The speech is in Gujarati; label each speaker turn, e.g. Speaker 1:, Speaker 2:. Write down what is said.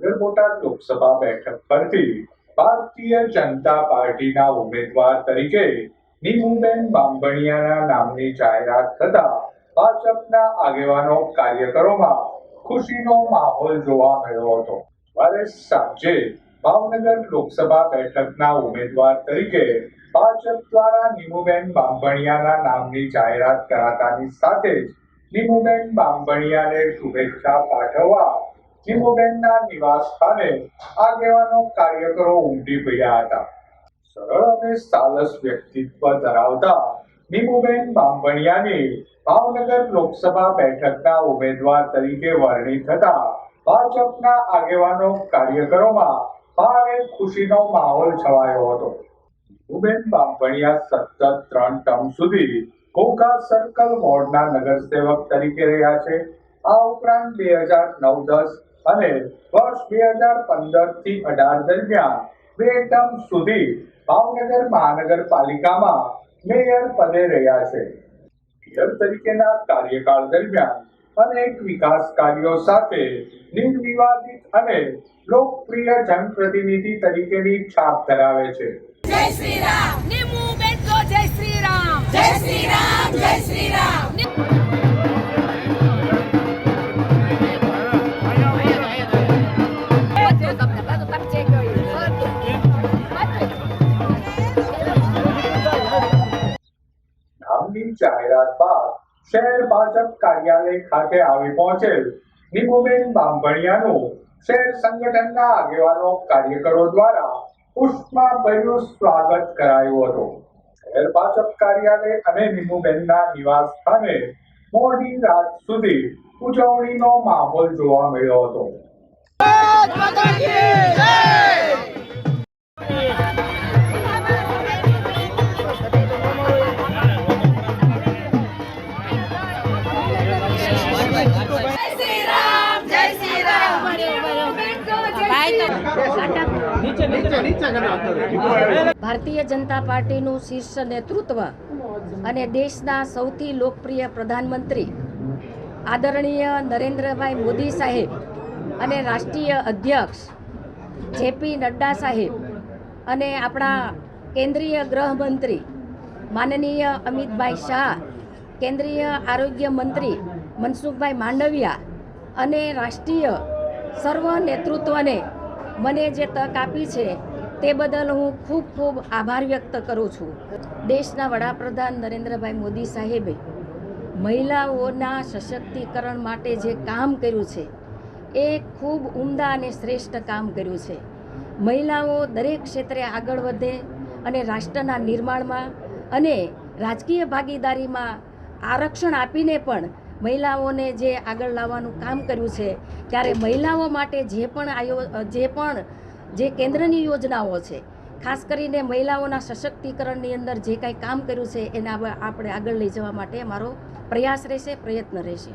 Speaker 1: બોટાદ લોકસભા બેઠક પરથી ભારતીય જનતા પાર્ટીના ઉમેદવાર તરીકે નીમુબેન બાંભણિયાના નામની જાહેરાત થતા ભાજપના આગેવાનો કાર્યકરોમાં ખુશીનો માહોલ જોવા મળ્યો હતો. વારે સાંજે ભાવનગર લોકસભા બેઠકના ઉમેદવાર તરીકે ભાજપ દ્વારા નીમુબેન બાંભણિયાના નામની જાહેરાત કરાતાની સાથે જ નીમુબેન બાંભણિયાને શુભેચ્છા પાઠવવા નીમુબેનના નિવાસ સ્થાને આગેવાનો કાર્યકરો ઉમટી પડ્યા હતા. સરળ અને સાલસ વ્યક્તિત્વ ધરાવતા નીમુબેન બાંભણિયાની ભાવનગર લોકસભા બેઠકના ઉમેદવાર તરીકે વરણી થતા ભાજપના આગેવાનો કાર્યકરોમાં ભારે ખુશીનો માહોલ છવાયો હતો. નીમુબેન બાંભણિયા સતત ત્રણ ટર્મ સુધી ઘોઘા સર્કલ વોર્ડના નગરસેવક તરીકે રહ્યા છે. આ ઉપરાંત બે હજાર નવ દસ અને વર્ષ બે હજાર પંદરથી અઢાર દરમિયાન બે ટર્મ સુધી ભાવનગર મહાનગરપાલિકામાં મેયર પદે રહ્યા છે. મેયર તરીકેના કાર્યકાળ દરમિયાન અનેક વિકાસ કાર્યો સાથે નિર્વિવાદિત અને લોકપ્રિય જનપ્રતિનિધિ તરીકેની છાપ ધરાવે છે.
Speaker 2: જય શ્રી રામ. જય શ્રી રામ. જય શ્રી રામ.
Speaker 1: નામની જાહેરાત બાદ શહેર ભાજપ કાર્યાલય ખાતે આવી પહોંચેલ નિમુબેન બાંભણિયાનું શહેર સંગઠનના આગેવાનો કાર્યકરો દ્વારા પુષ્પભર્યું સ્વાગત કરાયું હતું. શહેર ભાજપ કાર્યાલય અને નિમુબેનના નિવાસ સ્થાને મોડી રાત સુધી ઉજવણીનો માહોલ જોવા મળ્યો હતો.
Speaker 3: ભારતીય જનતા પાર્ટીનું શીર્ષ નેતૃત્વ અને દેશના સૌથી લોકપ્રિય પ્રધાનમંત્રી આદરણીય નરેન્દ્રભાઈ મોદી સાહેબ અને રાષ્ટ્રીય અધ્યક્ષ જેપી નડ્ડા સાહેબ અને આપણા કેન્દ્રીય ગૃહમંત્રી માનનીય અમિતભાઈ શાહ, કેન્દ્રીય આરોગ્ય મંત્રી મનસુખભાઈ માંડવિયા અને રાષ્ટ્રીય સર્વ નેતૃત્વને મને જે તક આપી છે, તે બદલ હું ખૂબ ખૂબ આભાર વ્યક્ત કરું છું. દેશના વડાપ્રધાન નરેન્દ્રભાઈ મોદી સાહેબે મહિલાઓના સશક્તિકરણ માટે જે કામ કર્યું છે, એ ખૂબ ઉમદા અને શ્રેષ્ઠ કામ કર્યું છે. મહિલાઓ દરેક ક્ષેત્રે આગળ વધે અને રાષ્ટ્રના નિર્માણમાં અને રાજકીય ભાગીદારીમાં આરક્ષણ આપીને પણ મહિલાઓને જે આગળ લાવવાનું કામ કર્યું છે, ત્યારે મહિલાઓ માટે જે પણ આયો, જે પણ જે કેન્દ્રની યોજનાઓ છે, ખાસ કરીને મહિલાઓના સશક્તિકરણની અંદર જે કાંઈ કામ કર્યું છે, એને આપણે આગળ લઈ જવા માટે અમારો પ્રયાસ રહેશે, પ્રયત્ન રહેશે.